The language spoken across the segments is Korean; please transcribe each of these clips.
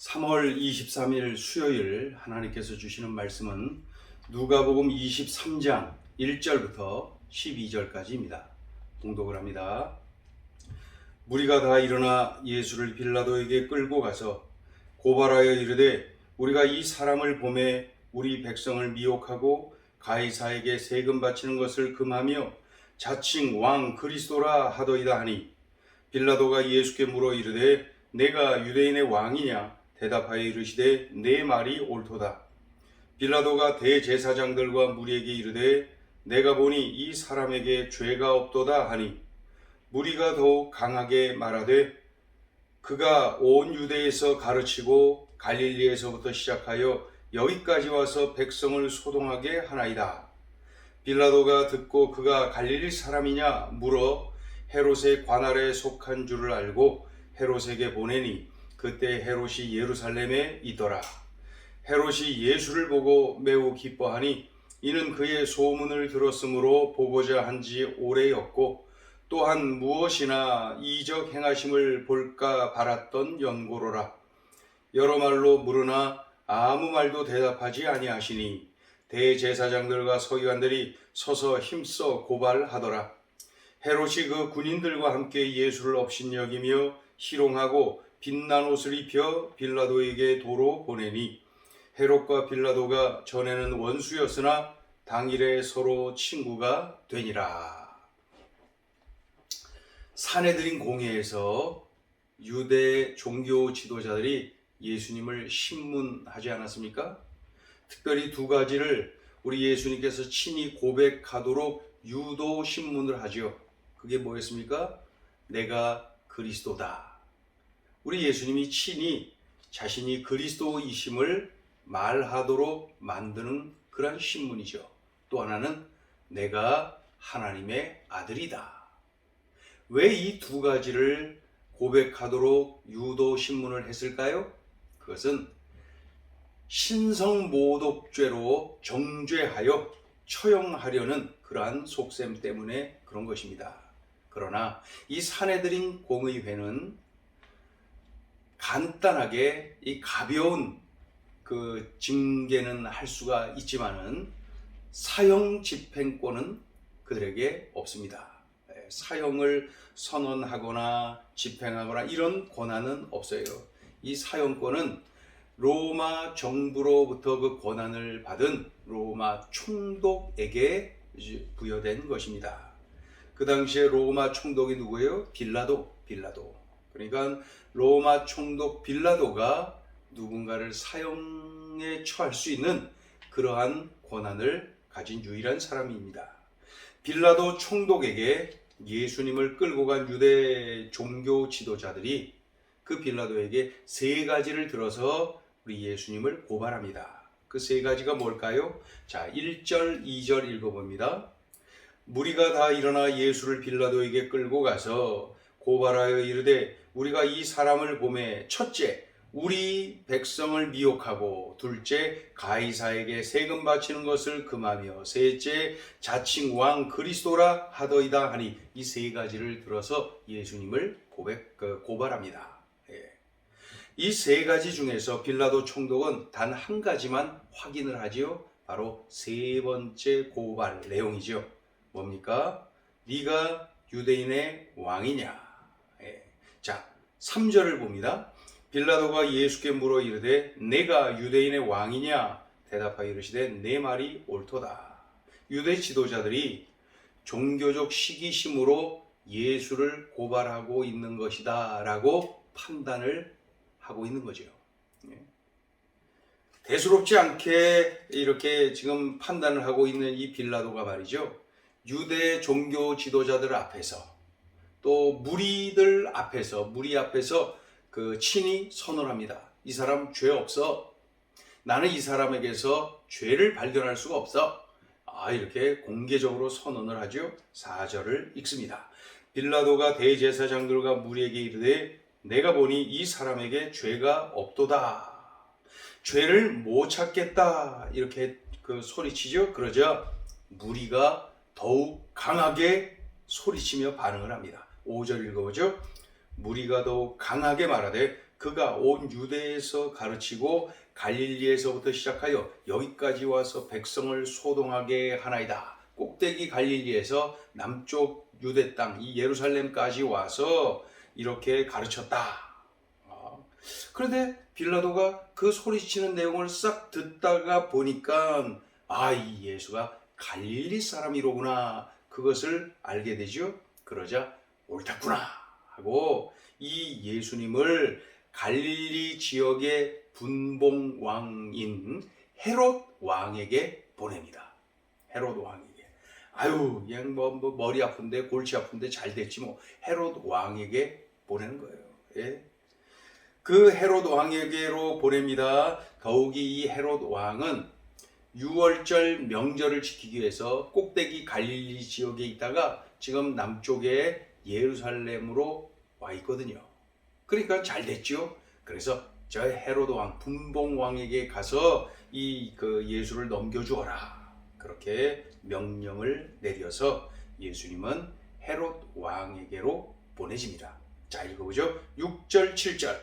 3월 23일 수요일 하나님께서 주시는 말씀은 누가복음 23장 1절부터 12절까지입니다. 봉독을 합니다. 무리가 다 일어나 예수를 빌라도에게 끌고 가서 고발하여 이르되 우리가 이 사람을 보매 우리 백성을 미혹하고 가이사에게 세금 바치는 것을 금하며 자칭 왕 그리스도라 하더이다 하니 빌라도가 예수께 물어 이르되 내가 유대인의 왕이냐 대답하여 이르시되 내 말이 옳도다 빌라도가 대제사장들과 무리에게 이르되 내가 보니 이 사람에게 죄가 없도다 하니 무리가 더욱 강하게 말하되 그가 온 유대에서 가르치고 갈릴리에서부터 시작하여 여기까지 와서 백성을 소동하게 하나이다. 빌라도가 듣고 그가 갈릴리 사람이냐 물어 헤롯의 관할에 속한 줄을 알고 헤롯에게 보내니 그때 헤롯이 예루살렘에 있더라. 헤롯이 예수를 보고 매우 기뻐하니 이는 그의 소문을 들었으므로 보고자 한 지 오래였고 또한 무엇이나 이적 행하심을 볼까 바랐던 연고로라. 여러 말로 물으나 아무 말도 대답하지 아니하시니 대제사장들과 서기관들이 서서 힘써 고발하더라. 헤롯이 그 군인들과 함께 예수를 업신여기며 희롱하고 빛난 옷을 입혀 빌라도에게 도로 보내니 헤롯과 빌라도가 전에는 원수였으나 당일에 서로 친구가 되니라. 사내들인 공회에서 유대 종교 지도자들이 예수님을 신문하지 않았습니까? 특별히 두 가지를 우리 예수님께서 친히 고백하도록 유도 신문을 하지요. 그게 뭐였습니까? 내가 그리스도다. 우리 예수님이 친히 자신이 그리스도이심을 말하도록 만드는 그런 신문이죠. 또 하나는 내가 하나님의 아들이다. 왜 이 두 가지를 고백하도록 유도 신문을 했을까요? 그것은 신성모독죄로 정죄하여 처형하려는 그러한 속셈 때문에 그런 것입니다. 그러나 이 사내들인 공의회는 간단하게 이 가벼운 그 징계는 할 수가 있지만은 사형 집행권은 그들에게 없습니다. 예, 사형을 선언하거나 집행하거나 이런 권한은 없어요. 이 사형권은 로마 정부로부터 그 권한을 받은 로마 총독에게 부여된 것입니다. 그 당시에 로마 총독이 누구예요? 빌라도, 빌라도. 그러니까 로마 총독 빌라도가 누군가를 사형에 처할 수 있는 그러한 권한을 가진 유일한 사람입니다. 빌라도 총독에게 예수님을 끌고 간 유대 종교 지도자들이 그 빌라도에게 세 가지를 들어서 우리 예수님을 고발합니다. 그 세 가지가 뭘까요? 자, 1절, 2절 읽어봅니다. 무리가 다 일어나 예수를 빌라도에게 끌고 가서 고발하여 이르되 우리가 이 사람을 보매 첫째 우리 백성을 미혹하고 둘째 가이사에게 세금 바치는 것을 금하며 셋째 자칭 왕 그리스도라 하더이다 하니 이 세 가지를 들어서 예수님을 고백 그, 고발합니다. 예. 이세 가지 중에서 빌라도 총독은 단 한 가지만 확인을 하지요. 바로 세 번째 고발 내용이죠. 뭡니까? 네가 유대인의 왕이냐? 예. 자, 3절을 봅니다. 빌라도가 예수께 물어 이르되 내가 유대인의 왕이냐 대답하여 이르시되 내 말이 옳도다. 유대 지도자들이 종교적 시기심으로 예수를 고발하고 있는 것이다라고 판단을 하고 있는 거죠. 예. 대수롭지 않게 이렇게 지금 판단을 하고 있는 이 빌라도가 말이죠. 유대 종교 지도자들 앞에서 또 무리들 앞에서 무리 앞에서 그 친히 선언합니다. 이 사람 죄 없어. 나는 이 사람에게서 죄를 발견할 수가 없어. 아, 이렇게 공개적으로 선언을 하죠. 4절을 읽습니다. 빌라도가 대제사장들과 무리에게 이르되 내가 보니 이 사람에게 죄가 없도다. 죄를 못 찾겠다. 이렇게 그 소리치죠. 그러자 무리가 더욱 강하게 소리치며 반응을 합니다. 5절 읽어보죠. 무리가 더욱 강하게 말하되 그가 온 유대에서 가르치고 갈릴리에서부터 시작하여 여기까지 와서 백성을 소동하게 하나이다. 꼭대기 갈릴리에서 남쪽 유대 땅, 이 예루살렘까지 와서 이렇게 가르쳤다. 아, 그런데 빌라도가 그 소리치는 내용을 싹 듣다가 보니까 아, 이 예수가 갈릴리 사람이로구나. 그것을 알게 되죠. 그러자 옳았구나 하고 이 예수님을 갈릴리 지역의 분봉 왕인 헤롯 왕에게 보냅니다. 헤롯 왕에게. 아유, 그냥 뭐, 뭐 머리 아픈데 골치 아픈데 잘 됐지 뭐 헤롯 왕에게 보내는 거예요. 예. 그 헤롯 왕에게로 보냅니다. 더욱이 이 헤롯 왕은 6월절 명절을 지키기 위해서 꼭대기 갈릴리 지역에 있다가 지금 남쪽에 예루살렘으로 와 있거든요. 그러니까 잘 됐죠. 그래서 저 헤로드 왕, 분봉 왕에게 가서 이 그 예수를 넘겨 주어라. 그렇게 명령을 내려서 예수님은 헤롯 왕에게로 보내집니다. 자, 읽어보죠. 6절, 7절.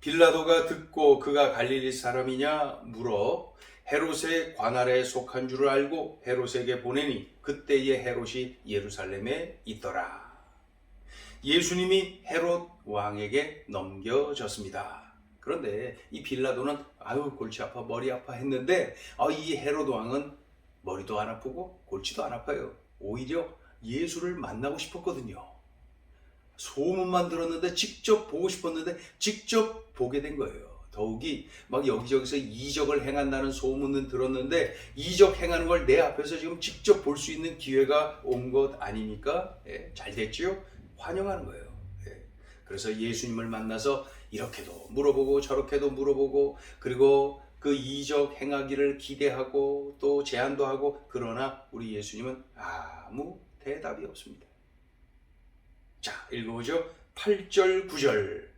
빌라도가 듣고 그가 갈릴리 사람이냐 물어 헤롯의 관할에 속한 줄을 알고 헤롯에게 보내니 그때의 헤롯이 예루살렘에 있더라. 예수님이 헤롯 왕에게 넘겨졌습니다. 그런데 이 빌라도는 아유 골치 아파 머리 아파 했는데 아, 이 헤롯 왕은 머리도 안 아프고 골치도 안 아파요. 오히려 예수를 만나고 싶었거든요. 소문만 들었는데 직접 보고 싶었는데 직접 보게 된 거예요. 더욱이 막 여기저기서 이적을 행한다는 소문은 들었는데 이적 행하는 걸 내 앞에서 지금 직접 볼 수 있는 기회가 온 것 아니니까 예, 잘 됐지요? 환영하는 거예요. 예. 그래서 예수님을 만나서 이렇게도 물어보고 저렇게도 물어보고 그리고 그 이적 행하기를 기대하고 또 제안도 하고 그러나 우리 예수님은 아무 대답이 없습니다. 자, 읽어보죠. 8절, 9절.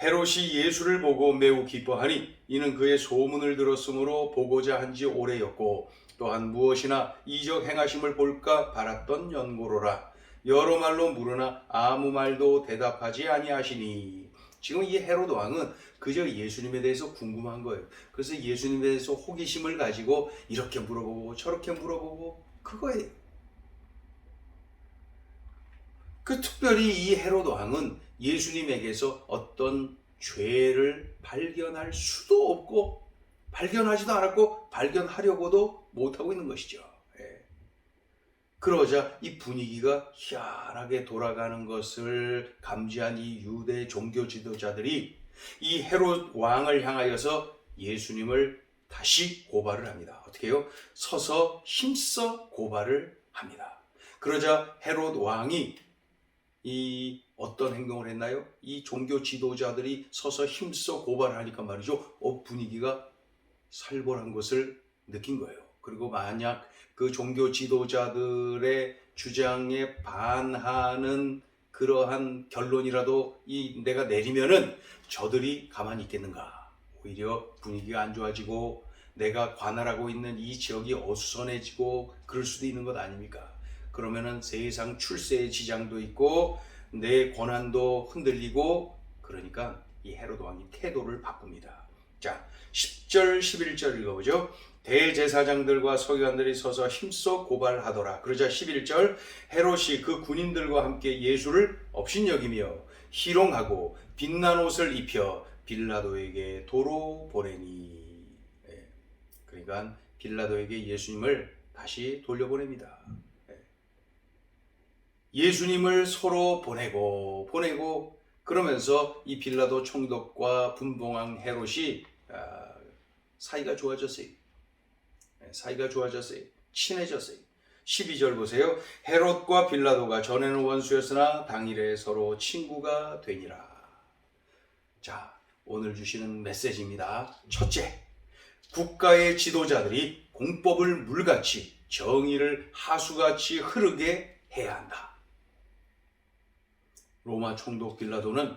헤롯이 예수를 보고 매우 기뻐하니 이는 그의 소문을 들었으므로 보고자 한 지 오래였고 또한 무엇이나 이적 행하심을 볼까 바랐던 연고로라. 여러 말로 물으나 아무 말도 대답하지 아니하시니 지금 이 헤롯 왕은 그저 예수님에 대해서 궁금한 거예요. 그래서 예수님에 대해서 호기심을 가지고 이렇게 물어보고 저렇게 물어보고 그거예요. 그 특별히 이 헤롯 왕은 예수님에게서 어떤 죄를 발견할 수도 없고 발견하지도 않았고 발견하려고도 못하고 있는 것이죠. 예. 그러자 이 분위기가 희한하게 돌아가는 것을 감지한 이 유대 종교 지도자들이 이 헤롯 왕을 향하여서 예수님을 다시 고발을 합니다. 어떻게 해요? 서서 힘써 고발을 합니다. 그러자 헤롯 왕이 이 어떤 행동을 했나요? 이 종교 지도자들이 서서 힘써 고발하니까 말이죠. 어, 분위기가 살벌한 것을 느낀 거예요. 그리고 만약 그 종교 지도자들의 주장에 반하는 그러한 결론이라도 이 내가 내리면은 저들이 가만히 있겠는가? 오히려 분위기가 안 좋아지고 내가 관할하고 있는 이 지역이 어수선해지고 그럴 수도 있는 것 아닙니까? 그러면은 세상 출세의 지장도 있고 내 권한도 흔들리고 그러니까 이 헤로드 왕이 태도를 바꿉니다. 자, 10절 11절 읽어보죠. 대제사장들과 서기관들이 서서 힘써 고발하더라. 그러자 11절 헤롯이 그 군인들과 함께 예수를 업신여기며 희롱하고 빛난 옷을 입혀 빌라도에게 도로 보내니. 예. 그러니까 빌라도에게 예수님을 다시 돌려보냅니다. 예수님을 서로 보내고 보내고 그러면서 이 빌라도 총독과 분봉왕 헤롯이 아, 사이가 좋아졌어요. 네, 사이가 좋아졌어요. 친해졌어요. 12절 보세요. 헤롯과 빌라도가 전에는 원수였으나 당일에 서로 친구가 되니라. 자, 오늘 주시는 메시지입니다. 첫째, 국가의 지도자들이 공법을 물같이 정의를 하수같이 흐르게 해야 한다. 로마 총독 빌라도는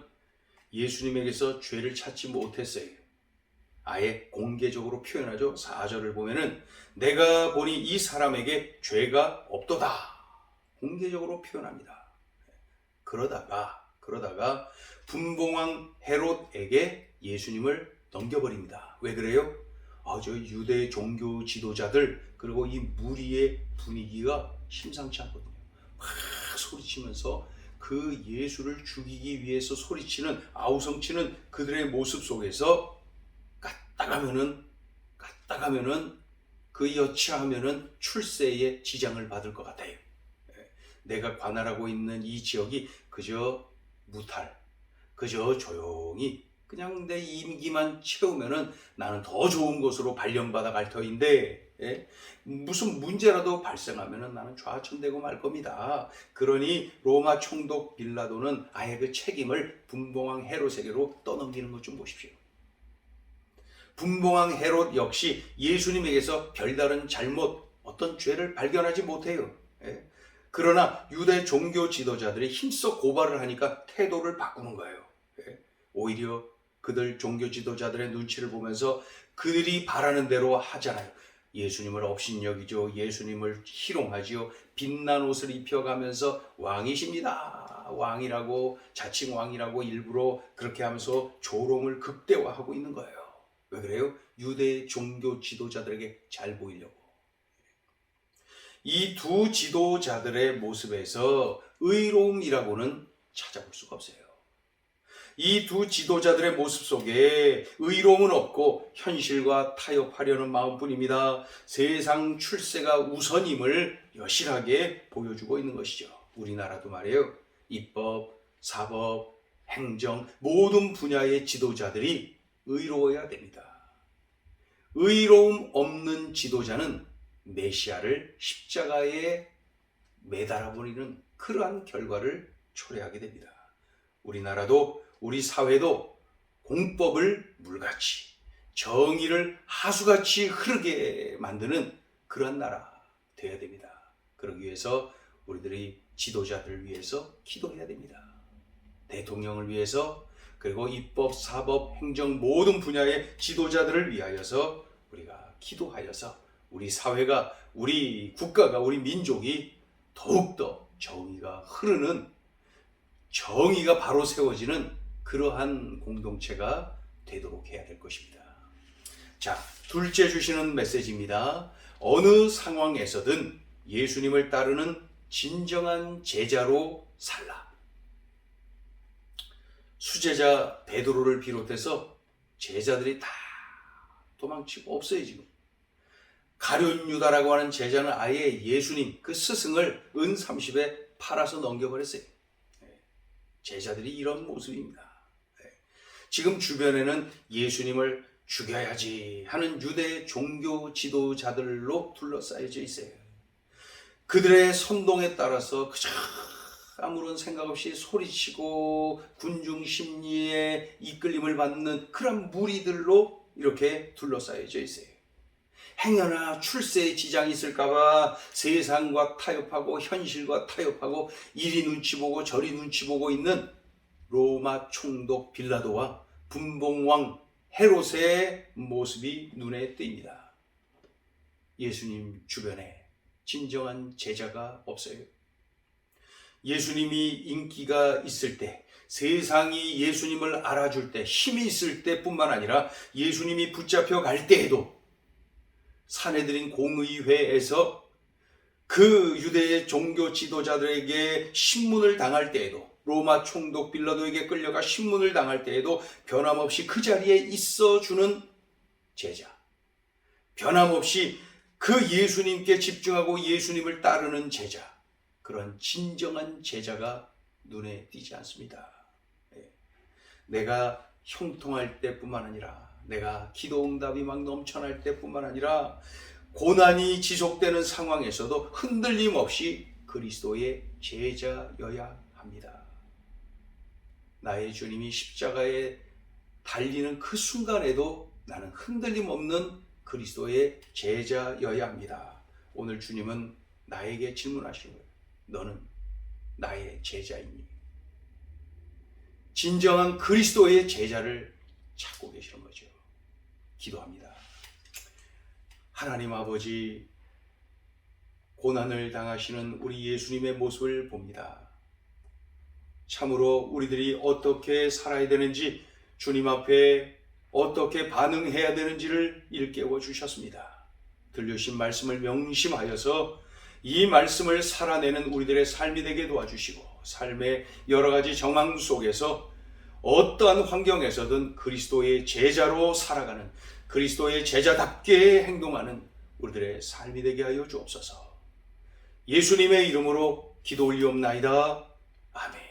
예수님에게서 죄를 찾지 못했어요. 아예 공개적으로 표현하죠. 4절을 보면은 내가 보니 이 사람에게 죄가 없도다. 공개적으로 표현합니다. 그러다가 그러다가 분봉왕 헤롯에게 예수님을 넘겨버립니다. 왜 그래요? 아, 저 유대 종교 지도자들 그리고 이 무리의 분위기가 심상치 않거든요. 막 소리치면서 그 예수를 죽이기 위해서 소리치는 아우성치는 그들의 모습 속에서 까딱하면은 까딱하면은 그 여차하면은 출세에 지장을 받을 것 같아요. 예, 내가 관할하고 있는 이 지역이 그저 무탈, 그저 조용히 그냥 내 임기만 채우면은 나는 더 좋은 곳으로 발령받아 갈 터인데 예? 무슨 문제라도 발생하면은 나는 좌천되고 말 겁니다. 그러니 로마 총독 빌라도는 아예 그 책임을 분봉왕 헤롯에게로 떠넘기는 것 좀 보십시오. 분봉왕 헤롯 역시 예수님에게서 별다른 잘못, 어떤 죄를 발견하지 못해요. 예? 그러나 유대 종교 지도자들이 힘써 고발을 하니까 태도를 바꾸는 거예요. 예? 오히려 그들 종교 지도자들의 눈치를 보면서 그들이 바라는 대로 하잖아요. 예수님을 업신여기죠. 예수님을 희롱하지요. 빛난 옷을 입혀가면서 왕이십니다. 왕이라고 자칭 왕이라고 일부러 그렇게 하면서 조롱을 극대화하고 있는 거예요. 왜 그래요? 유대 종교 지도자들에게 잘 보이려고. 이 두 지도자들의 모습에서 의로움이라고는 찾아볼 수가 없어요. 이 두 지도자들의 모습 속에 의로움은 없고 현실과 타협하려는 마음뿐입니다. 세상 출세가 우선임을 여실하게 보여주고 있는 것이죠. 우리나라도 말이에요. 입법, 사법, 행정 모든 분야의 지도자들이 의로워야 됩니다. 의로움 없는 지도자는 메시아를 십자가에 매달아 버리는 그러한 결과를 초래하게 됩니다. 우리나라도 우리 사회도 공법을 물같이 정의를 하수같이 흐르게 만드는 그러한 나라 되어야 됩니다. 그러기 위해서 우리들이 지도자들을 위해서 기도해야 됩니다. 대통령을 위해서 그리고 입법, 사법, 행정 모든 분야의 지도자들을 위하여서 우리가 기도하여서 우리 사회가 우리 국가가 우리 민족이 더욱더 정의가 흐르는 정의가 바로 세워지는 그러한 공동체가 되도록 해야 될 것입니다. 자, 둘째 주시는 메시지입니다. 어느 상황에서든 예수님을 따르는 진정한 제자로 살라. 수제자 베드로를 비롯해서 제자들이 다 도망치고 없어요 지금. 가룟 유다라고 하는 제자는 아예 예수님 그 스승을 은 30에 팔아서 넘겨버렸어요. 네. 제자들이 이런 모습입니다. 네. 지금 주변에는 예수님을 죽여야지 하는 유대 종교 지도자들로 둘러싸여져 있어요. 그들의 선동에 따라서 그저 아무런 생각 없이 소리치고 군중 심리에 이끌림을 받는 그런 무리들로 이렇게 둘러싸여져 있어요. 행여나 출세에 지장이 있을까봐 세상과 타협하고 현실과 타협하고 이리 눈치 보고 저리 눈치 보고 있는 로마 총독 빌라도와 분봉왕 헤롯의 모습이 눈에 띕니다. 예수님 주변에 진정한 제자가 없어요. 예수님이 인기가 있을 때, 세상이 예수님을 알아줄 때, 힘이 있을 때 뿐만 아니라 예수님이 붙잡혀 갈 때에도 사내들인 공의회에서 그 유대의 종교 지도자들에게 신문을 당할 때에도 로마 총독 빌라도에게 끌려가 신문을 당할 때에도 변함없이 그 자리에 있어주는 제자. 변함없이 그 예수님께 집중하고 예수님을 따르는 제자. 그런 진정한 제자가 눈에 띄지 않습니다. 예. 내가 형통할 때뿐만 아니라 내가 기도 응답이 막 넘쳐날 때뿐만 아니라 고난이 지속되는 상황에서도 흔들림 없이 그리스도의 제자여야 합니다. 나의 주님이 십자가에 달리는 그 순간에도 나는 흔들림 없는 그리스도의 제자여야 합니다. 오늘 주님은 나에게 질문하시는 거예요. 너는 나의 제자이니? 진정한 그리스도의 제자를 찾고 계시는 거죠. 기도합니다. 하나님 아버지, 고난을 당하시는 우리 예수님의 모습을 봅니다. 참으로 우리들이 어떻게 살아야 되는지 주님 앞에 어떻게 반응해야 되는지를 일깨워 주셨습니다. 들려주신 말씀을 명심하여서 이 말씀을 살아내는 우리들의 삶이 되게 도와주시고 삶의 여러 가지 정황 속에서 어떠한 환경에서든 그리스도의 제자로 살아가는 그리스도의 제자답게 행동하는 우리들의 삶이 되게 하여 주옵소서. 예수님의 이름으로 기도 올리옵나이다. 아멘.